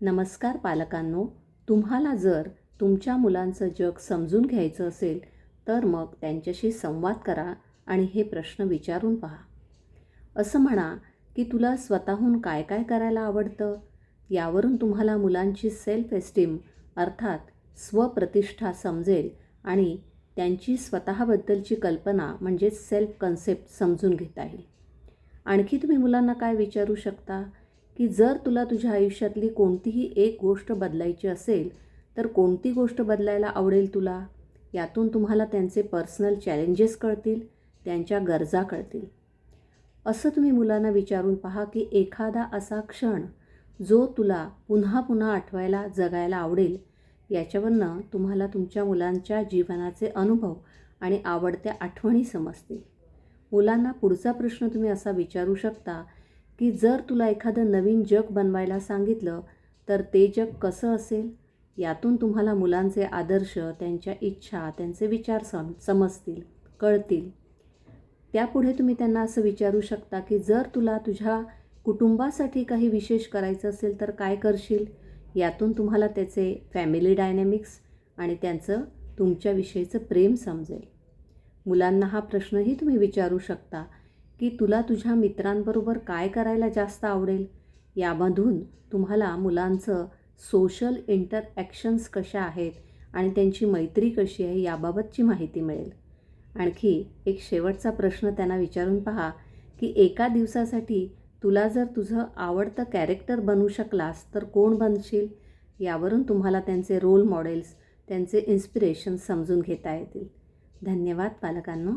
नमस्कार पालकांनो तुम्हाला जर तुमच्या मुलांचं जग समजून घ्यायचं असेल तर मग त्यांच्याशी संवाद करा आणि हे प्रश्न विचारून पहा. असं म्हणा की तुला स्वतःहून काय काय करायला आवडतं? यावरून तुम्हाला मुलांची सेल्फ एस्टीम अर्थात स्वप्रतिष्ठा समजेल आणि त्यांची स्वतःबद्दलची कल्पना म्हणजे सेल्फ कन्सेप्ट समजून घेता येईल. आणखी तुम्ही मुलांना काय विचारू शकता? की जर तुला तुझ्या आयुष्यातली कोणतीही एक गोष्ट बदलायची असेल तर कोणती गोष्ट बदलायला आवडेल तुला? यातून तुम्हाला त्यांचे पर्सनल चॅलेंजेस कळतील त्यांच्या गरजा कळतील. असं तुम्ही मुलांना विचारून पहा की एखादा असा क्षण जो तुला पुन्हा पुन्हा आठवायला जगायला आवडेल याच्यावरनं तुम्हाला तुमच्या मुलांच्या जीवनाचे अनुभव आणि आवडत्या आठवणी समजतील. मुलांना पुढचा प्रश्न तुम्ही असा विचारू शकता की जर तुला एखादं नवीन जग बनवायला सांगितलं तर ते जग कसं असेल? यातून तुम्हाला मुलांचे आदर्श त्यांच्या इच्छा त्यांचे विचार सम समजतील कळतील. त्यापुढे तुम्ही त्यांना असं विचारू शकता की जर तुला तुझ्या कुटुंबासाठी काही विशेष करायचं असेल तर काय करशील? यातून तुम्हाला त्याचे फॅमिली डायनॅमिक्स आणि त्यांचं तुमच्याविषयीचं प्रेम समजेल. मुलांना हा प्रश्नही तुम्ही विचारू शकता. की तुला तुझ्या मित्रांबरोबर काय करायला जास्त आवडेल? यामधून तुम्हाला मुलांचं सोशल इंटरॲक्शन्स कशा आहेत आणि त्यांची मैत्री कशी आहे याबाबतची माहिती मिळेल. आणखी एक शेवटचा प्रश्न त्यांना विचारून पहा की एका दिवसासाठी तुला जर तुझं आवडतं कॅरेक्टर बनू शकलास तर कोण बनशील? यावरून तुम्हाला त्यांचे रोल मॉडेल्स त्यांचे इन्स्पिरेशन समजून घेता येतील. धन्यवाद पालकांनो.